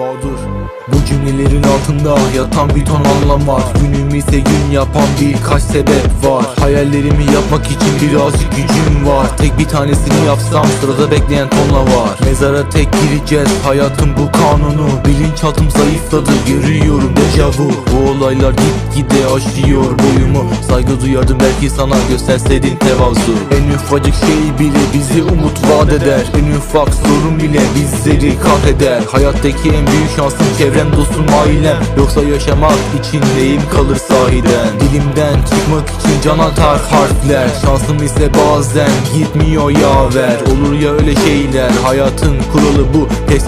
mağdur. Bugün altında yatan bir ton anlam var. Günümüzde gün yapan birkaç sebep var. Hayallerimi yapmak için birazcık gücüm var. Tek bir tanesini yapsam sırada bekleyen tonla var. Mezara tek gireceğiz hayatın bu kanunu. Bilinçaltım zayıfladı görüyorum dejavu Bu olaylar gitgide aşıyor boyumu. Saygı duyardım belki sana gösterseydin tevazu. En ufacık şey bile bize umut vaat eder. En ufak sorun bile bizleri kahreder. Hayattaki en büyük şansım çevrem dostum ailem Yoksa yaşamak için neyim kalır sahiden? Dilimden çıkmak için can atar harfler. Şansım ise bazen gitmiyor yaver. Olur ya öyle şeyler hayatın kuralı bu. Pes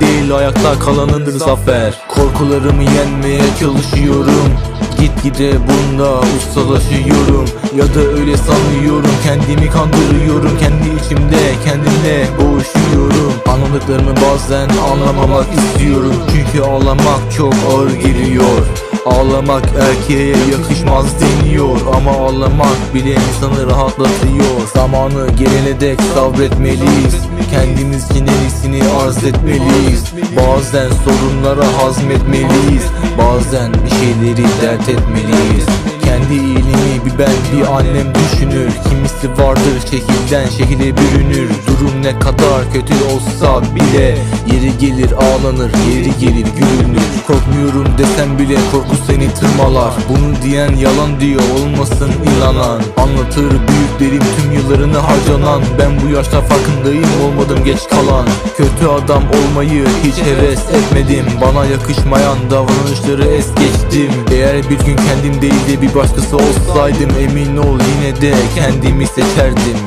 değil ayakta kalanındır zafer. Korkularımı yenmeye çalışıyorum. Gitgide bunda ustalaşıyorum. Ya da öyle sanıyorum Kendimi kandırıyorum. Kendi içimde kendimle boğuşuyorum Anladıklarımı bazen anlamamak istiyorum. Çünkü ağlamak çok ağır geliyor. Ağlamak erkeğe yakışmaz deniyor. Ama ağlamak bile insanı rahatlatıyor. Zamanı gelene dek sabretmeliyiz. Kendimiz için en iyisini arz etmeliyiz. Bazen sorunlara hazmetmeliyiz. Bazen bir şeyleri dert etmeliyiz. Kendi iyiliğini bir ben bir annem düşünür. Kimisi vardır şekilden şekile bürünür. Durum ne kadar kötü olsa bile Yeri gelir ağlanır yeri gelir gülünür. Korkmuyorum desem bile korku seni tırmalar. Bunu diyen yalan diyor olmasın inanan. Anlatır büyüklerim tüm yıllarını harcanan. Ben bu yaşta farkındayım olmadım geç kalan. Kötü adam olmayı hiç heves etmedim. Bana yakışmayan davranışları es geçtim. Eğer bir gün kendim değil de bir başkası olsaydım Emin ol yine de kendimi seçerdim